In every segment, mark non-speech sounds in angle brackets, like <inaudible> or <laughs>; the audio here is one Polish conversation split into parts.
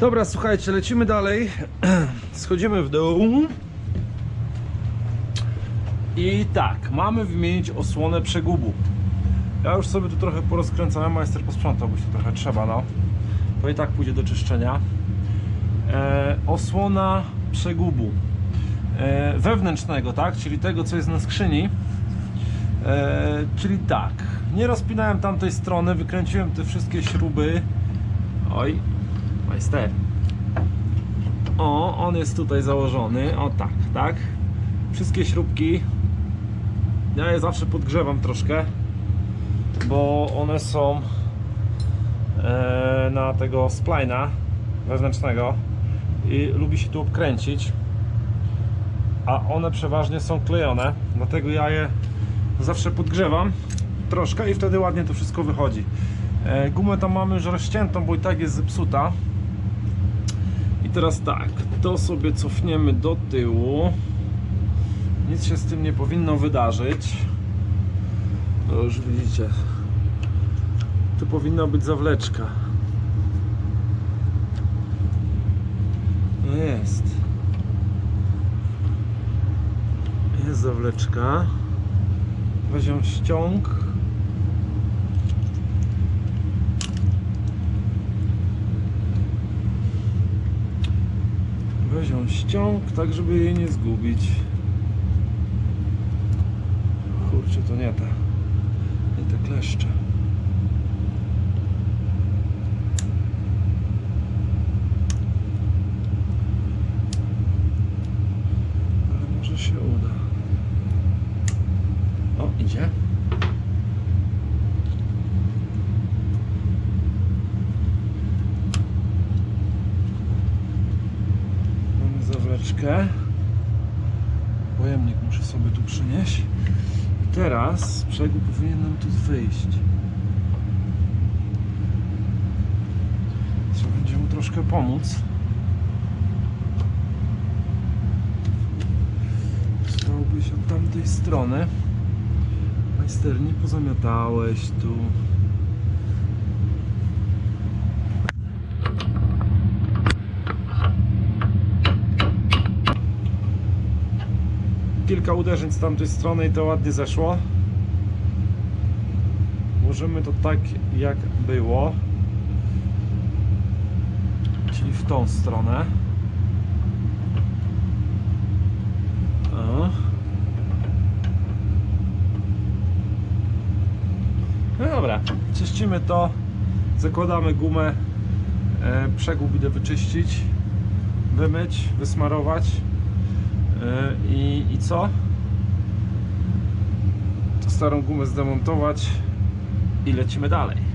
Dobra, słuchajcie, lecimy dalej. <clears throat> Schodzimy w dół. I tak, mamy wymienić osłonę przegubu. Ja już sobie tu trochę porozkręcałem, majster posprzątał, bo się trochę trzeba, no. To i tak pójdzie do czyszczenia. E, osłona przegubu e, wewnętrznego, tak? Czyli tego, co jest na skrzyni. E, czyli tak, nie rozpinałem tamtej strony, wykręciłem te wszystkie śruby. Oj, majster. O, on jest tutaj założony. O tak, tak. Wszystkie śrubki. Ja je zawsze podgrzewam troszkę, bo one są e, na tego splina wewnętrznego i lubi się tu obkręcić. A one przeważnie są klejone, dlatego ja je zawsze podgrzewam troszkę i wtedy ładnie to wszystko wychodzi. E, gumę tam mamy już rozciętą, bo i tak jest zepsuta. I teraz tak, to sobie cofniemy do tyłu. Nic się z tym nie powinno wydarzyć. To już widzicie. Tu powinna być zawleczka. No jest. Jest zawleczka. Weź ściąg. Weź ściąg, tak żeby jej nie zgubić. Kurczę, to nie ta. Nie te kleszcze. Ale może się uda. O, idzie. Mamy zawleczkę. Pojemnik muszę sobie tu przynieść. I teraz przegub powinien nam tu wyjść. Trzeba będzie mu troszkę pomóc. Stałbyś od tamtej strony. Majster, nie pozamiatałeś tu. Kilka uderzeń z tamtej strony i to ładnie zeszło. Włożymy to tak jak było. Czyli w tą stronę. O. No dobra, czyścimy to, zakładamy gumę, e, idę wyczyścić, wymyć, wysmarować i, i co? Starą gumę zdemontować i lecimy dalej.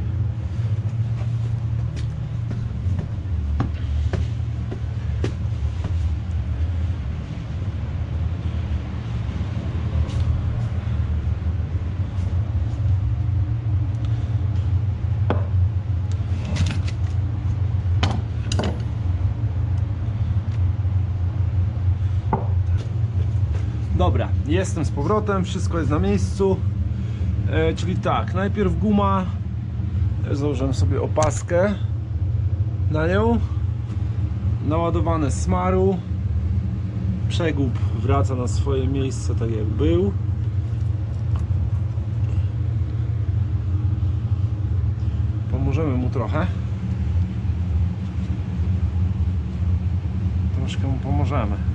Dobra, jestem z powrotem, wszystko jest na miejscu. E, czyli tak, najpierw guma. Ja Założyłem sobie opaskę na nią. Naładowane smaru. Przegub wraca na swoje miejsce tak jak był. Pomożemy mu trochę. Troszkę mu pomożemy.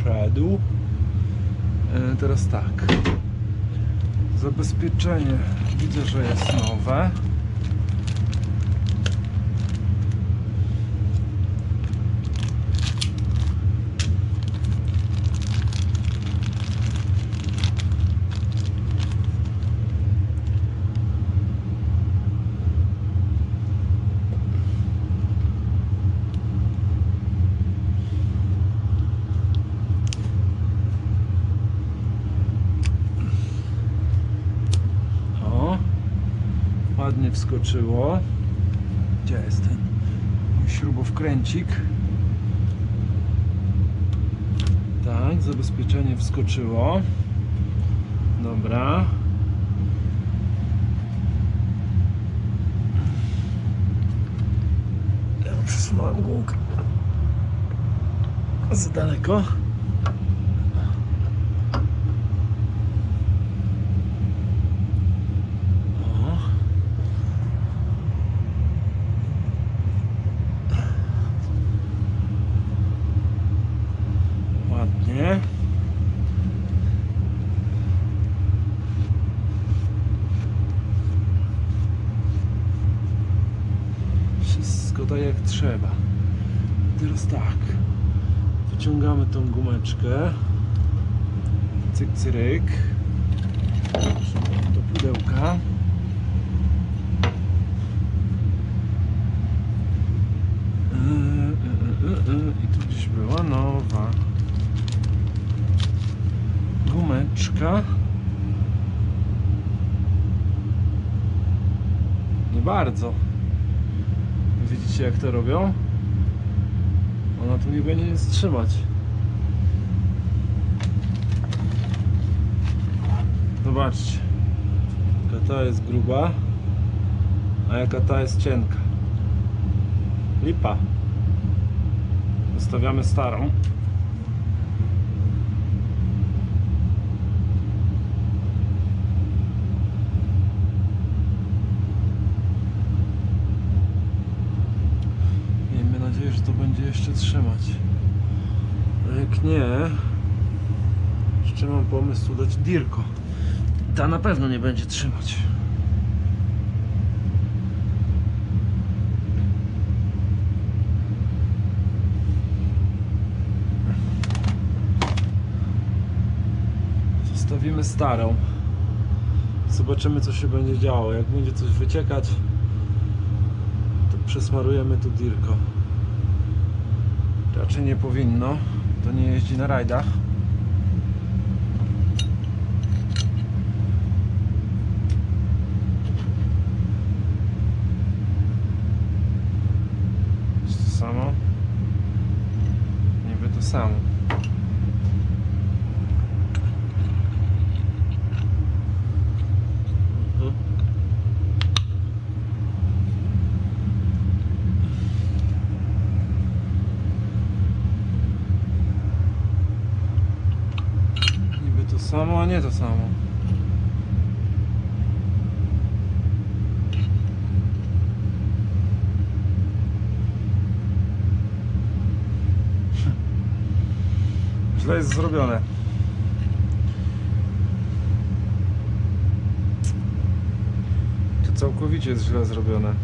wszedł. E, Teraz tak. Zabezpieczenie widzę, że jest nowe. Ładnie wskoczyło. Gdzie jest ten śrubowkręcik? Tak, zabezpieczenie wskoczyło. Dobra. Ja przesunąłem główkę. Za daleko. O. Ładnie. Wszystko tak jak trzeba. Teraz tak. Wyciągamy tą gumeczkę. Cyk, cyryk. Do pudełka. Yy, yy, yy. I tu gdzieś była nowa gumeczka. Nie bardzo. Widzicie jak to robią? Ona tu nie będzie nic trzymać. Zobaczcie. Jaka ta jest gruba, a jaka ta jest cienka. Lipa. Zostawiamy starą. To będzie jeszcze trzymać. A jak nie, jeszcze mam pomysł dać dirko. Ta na pewno nie będzie trzymać. Zostawimy starą. Zobaczymy co się będzie działo. Jak będzie coś wyciekać, to przesmarujemy tu dirko. Raczej nie powinno. To nie jeździ na rajdach. Jest to samo? Niby to samo. Mhm. Niby to samo, a nie to samo. <laughs> Źle jest zrobione. To całkowicie jest źle zrobione.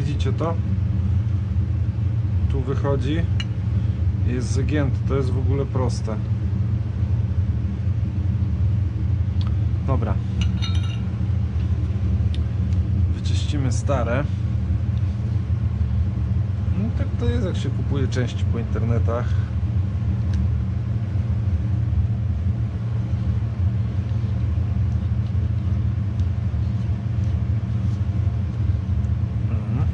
Widzicie to? Tu wychodzi jest zagięty. To jest w ogóle proste. Dobra. Wyczyścimy stare. No tak to jest jak się kupuje części po internetach. Mhm.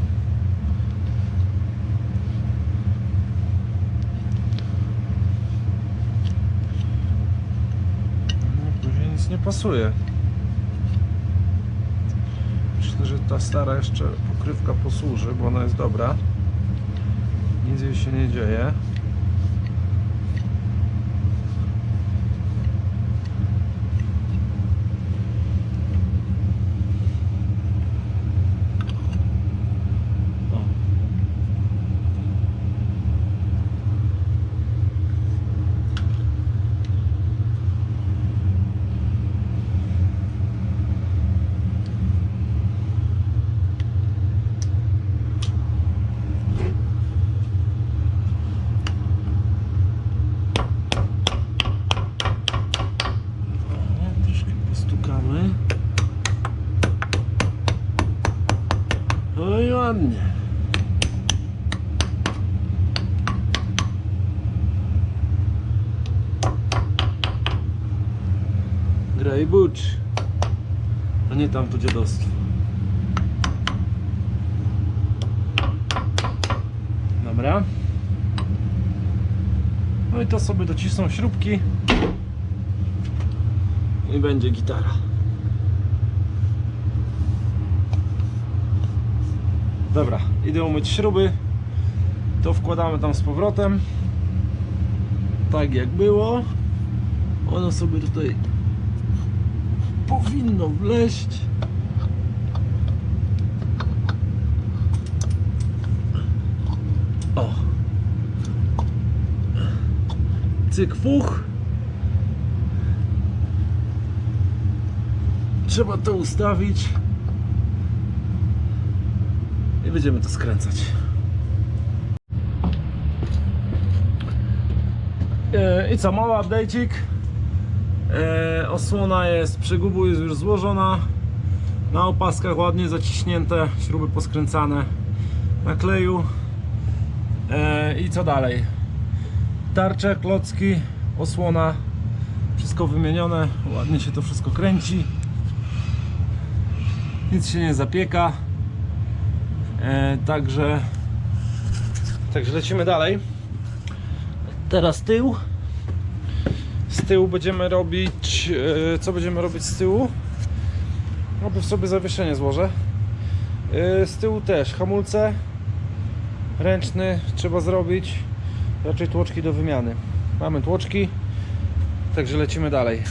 No, Później nic nie pasuje. Myślę, że ta stara jeszcze pokrywka posłuży, bo ona jest dobra. Nic jej się nie dzieje. O. O, troszkę postukamy. No i ładnie. Daj bucz. A nie tam to dziadostwo. Dobra. No i to sobie docisną śrubki. I będzie gitara. Dobra, idę umyć śruby. To wkładamy tam z powrotem. Tak jak było. Ono sobie tutaj powinno wleść. O. Cyk fuch. Trzeba to ustawić. I będziemy to skręcać. E, I co, mały update'ik. Osłona jest, przegubu jest już złożona. Na opaskach ładnie zaciśnięte, śruby poskręcane na kleju. E, I co dalej? Tarcze, klocki, osłona, wszystko wymienione. Ładnie się to wszystko kręci. Nic się nie zapieka. E, także, także lecimy dalej. Teraz tył. Z tyłu będziemy robić. e, Co będziemy robić z tyłu? Bo sobie zawieszenie złożę. E, Z tyłu też hamulce. Ręczny trzeba zrobić. Raczej tłoczki do wymiany. Mamy tłoczki. Także lecimy dalej.